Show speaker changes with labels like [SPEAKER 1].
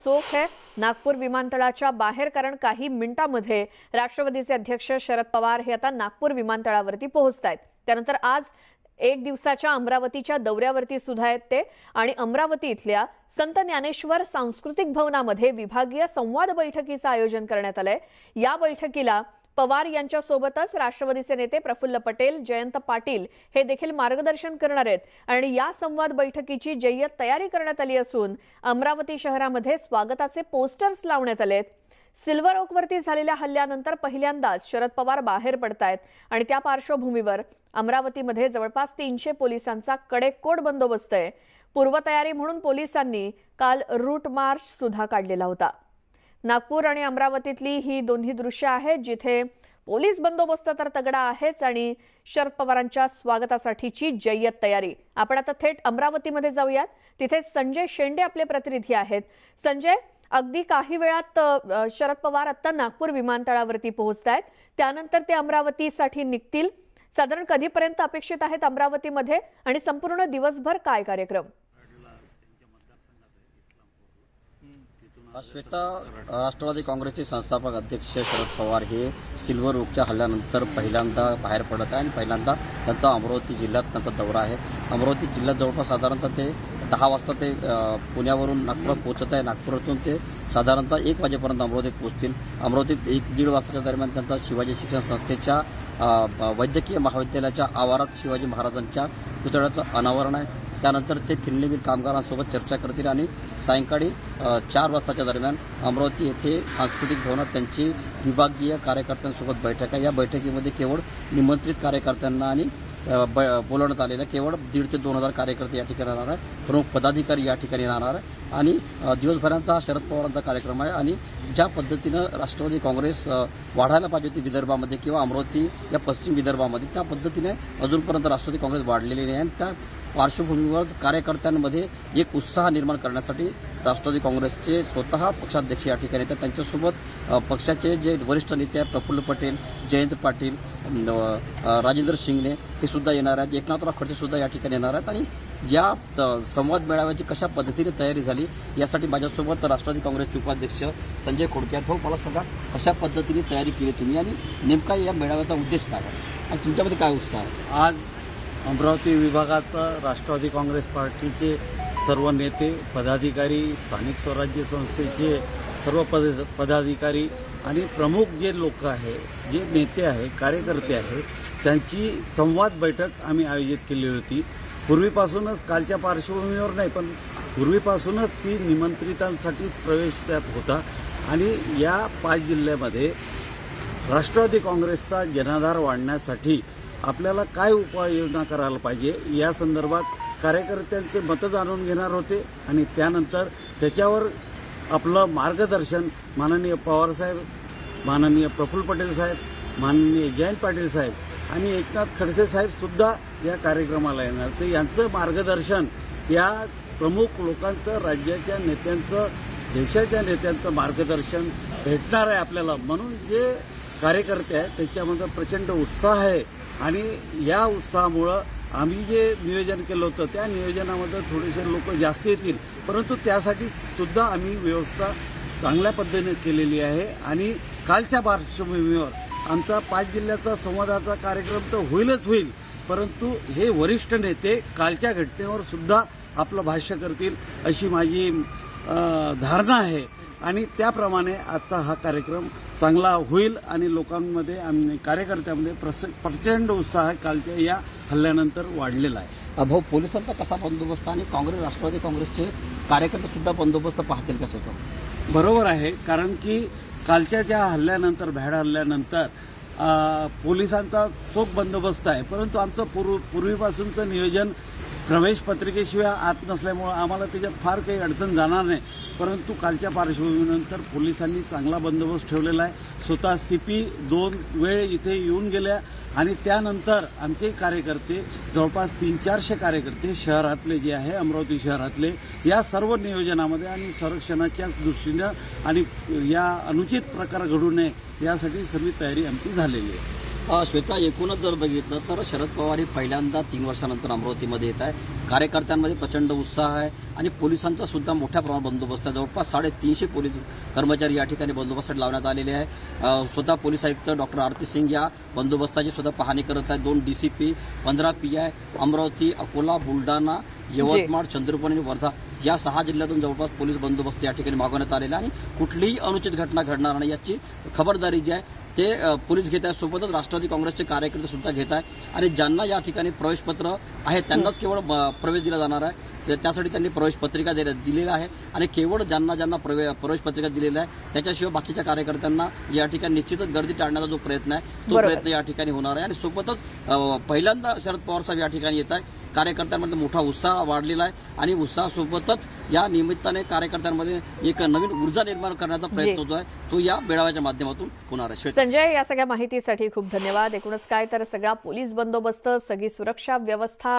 [SPEAKER 1] चोख आहे नागपूर विमानतळाच्या बाहेर कारण काही मिनिटांमध्ये राष्ट्रवादीचे अध्यक्ष शरद पवार हे आता नागपूर विमानतळावरती पोहोचत आहेत त्यानंतर आज एक दिवसाच्या अमरावतीच्या दौऱ्यावरती सुद्धा आहेत ते आणि अमरावती इथल्या संत ज्ञानेश्वर सांस्कृतिक भवनामध्ये विभागीय संवाद बैठकीचं आयोजन करण्यात आलंय. या बैठकीला पवार यांच्यासोबतच राष्ट्रवादीचे नेते प्रफुल्ल पटेल जयंत पाटील हे देखील मार्गदर्शन करणार आहेत. आणि या संवाद बैठकीची जय्यत तयारी करण्यात आली असून अमरावती शहरामध्ये स्वागताचे पोस्टर्स लावण्यात आलेत. सिल्वर ओकवरती झालेल्या हल्ल्यानंतर पहिल्यांदाच शरद पवार बाहेर पडतायत आणि त्या पार्श्वभूमीवर अमरावतीमध्ये जवळपास तीनशे पोलिसांचा कडेकोट बंदोबस्त आहे. पूर्वतयारी म्हणून पोलिसांनी काल रूट मार्च सुद्धा काढलेला होता. नागपूर आणि अमरावतीतली ही दोन्ही दृश्य आहेत जिथे पोलीस बंदोबस्त तर तगडा आहेच आणि शरद पवारांच्या स्वागतासाठीची जय्यत तयारी. आपण आता थेट अमरावतीमध्ये जाऊयात. तिथे संजय शेंडे आपले प्रतिनिधी आहेत. संजय अगदी काही वेळात शरद पवार आता नागपूर विमानतळावरती पोहोचत आहेत त्यानंतर ते अमरावतीसाठी निघतील. साधारण कधीपर्यंत अपेक्षित आहेत अमरावतीमध्ये आणि संपूर्ण दिवसभर काय कार्यक्रम?
[SPEAKER 2] श्वेता राष्ट्रवादी काँग्रेसचे संस्थापक अध्यक्ष शरद पवार हे सिल्वर ओकच्या हल्ल्यानंतर पहिल्यांदा बाहेर पडत आहे आणि पहिल्यांदा त्यांचा अमरावती जिल्ह्यात त्यांचा दौरा आहे. अमरावती जिल्ह्यात जवळपास साधारणतः ते दहा वाजता ते पुण्यावरून नागपुरात पोहोचत आहे. नागपुरातून ते साधारणतः एक वाजेपर्यंत अमरावतीत पोहोचतील. अमरावतीत एक दीड वाजताच्या दरम्यान त्यांचा शिवाजी शिक्षण संस्थेच्या वैद्यकीय महाविद्यालयाच्या आवारात शिवाजी महाराजांच्या पुतळ्याचं अनावरण आहे. त्यानंतर ते फिरणी कामगारांसोबत चर्चा करतील आणि सायंकाळी चार वाजताच्या दरम्यान अमरावती येथे सांस्कृतिक भवनात त्यांची विभागीय कार्यकर्त्यांसोबत बैठक आहे. या बैठकीमध्ये केवळ निमंत्रित कार्यकर्त्यांना आणि ब- बोलवण्यात आलेलं केवळ दीड ते दोन हजार कार्यकर्ते या ठिकाणी राहणार आहे प्रमुख पदाधिकारी या ठिकाणी राहणार आहे आणि दिवसभरांचा हा शरद पवारांचा कार्यक्रम आहे आणि ज्या पद्धतीनं राष्ट्रवादी काँग्रेस वाढायला पाहिजे होती विदर्भामध्ये किंवा अमरावती या पश्चिम विदर्भामध्ये त्या पद्धतीने अजूनपर्यंत राष्ट्रवादी काँग्रेस वाढलेली नाही आणि त्या पार्श्वभूमीवर कार्यकर्त्यांमध्ये एक उत्साह निर्माण करण्यासाठी राष्ट्रवादी काँग्रेसचे स्वतः पक्षाध्यक्ष या ठिकाणी येतात. त्यांच्यासोबत पक्षाचे जे वरिष्ठ नेते आहेत प्रफुल्ल पटेल जयंत पाटील राजेंद्र शिंगणे हे सुद्धा येणार आहेत. एकनाथराव खडसे सुद्धा या ठिकाणी येणार आहेत. आणि या संवाद मेळाव्याची कशा पद्धतीने तयारी झाली यासाठी माझ्यासोबत राष्ट्रवादी काँग्रेसचे उपाध्यक्ष संजय खोडके आहेत. हो मला सांगा कशा पद्धतीने तयारी केली तुम्ही? आणि नेमका या मेळाव्याचा उद्देश काय आणि तुमच्यामध्ये काय उत्साह आहे?
[SPEAKER 3] आज अमरावती विभागात राष्ट्रवादी काँग्रेस पार्टीचे सर्व नेते पदाधिकारी स्थानिक स्वराज्य संस्थेचे सर्व पद पदाधिकारी आणि प्रमुख जे लोक आहे जे नेते आहे कार्यकर्ते आहे त्यांची संवाद बैठक आम्ही आयोजित केली होती. पूर्वीपासूनच कालच्या पार्श्वभूमीवर नाही पण पूर्वीपासूनच ती निमंत्रितांसाठीच प्रवेश त्यात होता. आणि या पाच जिल्ह्यामध्ये राष्ट्रवादी काँग्रेसचा जनाधार वाढण्यासाठी आपल्याला काय उपाययोजना करायला पाहिजे? या संदर्भात कार्यकर्त्यांचे मतं जाणून घेणार होते आणि त्यानंतर त्याच्यावर आपलं मार्गदर्शन माननीय पवारसाहेब माननीय प्रफुल्ल पटेल साहेब माननीय जयंत पाटील साहेब आणि एकनाथ खडसे साहेब सुद्धा या कार्यक्रमाला येणार. तर यांचं मार्गदर्शन या प्रमुख लोकांचं राज्याच्या नेत्यांचं देशाच्या नेत्यांचं मार्गदर्शन भेटणार आहे आपल्याला. म्हणून जे कार्यकर्ते आहेत त्याच्यामध्ये प्रचंड उत्साह आहे. आणि या उत्साहामुळं आम्ही जे नियोजन केलं होतं त्या नियोजनामध्ये थोडेसे लोक जास्त येतील. परंतु त्यासाठी सुद्धा आम्ही व्यवस्था चांगल्या पद्धतीने केलेली आहे. आणि कालच्या पार्श्वभूमीवर आमचा पाच जिल्ह्याचा संवादाचा कार्यक्रम तर होईलच होईल. परंतु हे वरिष्ठ नेते कालच्या घटनेवर सुद्धा आपलं भाष्य करतील अशी माझी धारणा आहे. आणि त्याप्रमाणे आजचा हा कार्यक्रम चांगला होईल आणि लोकांमध्ये आणि कार्यकर्त्यांमध्ये प्रस प्रचंड उत्साह कालच्या या हल्ल्यानंतर वाढलेला आहे.
[SPEAKER 2] भाऊ पोलिसांचा कसा बंदोबस्त आणि काँग्रेस राष्ट्रवादी काँग्रेसचे कार्यकर्ते सुद्धा बंदोबस्त पाहतील का स्वतः?
[SPEAKER 3] बरोबर आहे कारण की कालच्या ज्या हल्ल्यानंतर भ्याड हल्ल्यानंतर पोलिसांचा चोख बंदोबस्त आहे. परंतु आमचं पूर्व पूर्वीपासूनचं नियोजन प्रवेश पत्रिकेशिवाय आत नसल्यामुळं आम्हाला त्याच्यात फार काही अडचण जाणार नाही. परंतु कालच्या पार्श्वभूमीनंतर पोलिसांनी चांगला बंदोबस्त ठेवलेला आहे. स्वतः सी पी दोन वेळ इथे येऊन गेल्या आणि त्यानंतर आमचे कार्यकर्ते जवळपास तीन चारशे कार्यकर्ते शहरातले जे आहे अमरावती शहरातले या सर्व नियोजनामध्ये आणि संरक्षणाच्या दृष्टीनं आणि या अनुचित प्रकार घडू नये यासाठी सर्व तयारी आमची झालेली आहे.
[SPEAKER 2] श्वेता एकूणच जर बघितलं तर शरद पवार हे पहिल्यांदा तीन वर्षानंतर अमरावतीमध्ये येत आहे. कार्यकर्त्यांमध्ये प्रचंड उत्साह आहे आणि पोलिसांचा सुद्धा मोठ्या प्रमाणात बंदोबस्त आहे. जवळपास साडेतीनशे पोलीस कर्मचारी या ठिकाणी बंदोबस्तात लावण्यात आलेले आहे. स्वतः पोलीस आयुक्त डॉक्टर आरती सिंग या बंदोबस्ताची सुद्धा पाहणी करत आहेत. दोन डीसीपी पंधरा पी आय अमरावती अकोला बुलढाणा यवतमाळ चंद्रपूर आणि वर्धा या सहा जिल्ह्यातून जवळपास पोलीस बंदोबस्त या ठिकाणी मागवण्यात आलेला आहे आणि कुठलीही अनुचित घटना घडणार नाही याची खबरदारी जी आहे ते पोलीस घेत आहे सोबतच राष्ट्रवादी काँग्रेसचे कार्यकर्ते सुद्धा घेत आहे आणि ज्यांना या ठिकाणी प्रवेशपत्र आहे त्यांनाच केवळ प्रवेश दिला जाणार आहे. त्यासाठी त्यांनी प्रवेश पत्रिका दिलेल्या आहे आणि केवळ ज्यांना ज्यांना प्रवे प्रवेश पत्रिका दिलेला आहे त्याच्याशिवाय बाकीच्या कार्यकर्त्यांना या ठिकाणी निश्चितच गर्दी टाळण्याचा जो प्रयत्न आहे तो. प्रयत्न या ठिकाणी होणार आहे. आणि सोबतच पहिल्यांदा शरद पवार साहेब या ठिकाणी येत आहे कार्यकर्त्यांमध्ये मोठा उत्साह वाढलेला आहे आणि उत्साहासोबतच या निमित्ताने कार्यकर्त्यांमध्ये एक नवीन ऊर्जा निर्माण करण्याचा प्रयत्न
[SPEAKER 1] जी.
[SPEAKER 2] होतो आहे तो या मेळाव्याच्या माध्यमातून होणार आहे.
[SPEAKER 1] संजय या सगळ्या माहितीसाठी खूप धन्यवाद. एकूणच काय तर सगळा पोलीस बंदोबस्त सगळी सुरक्षा व्यवस्था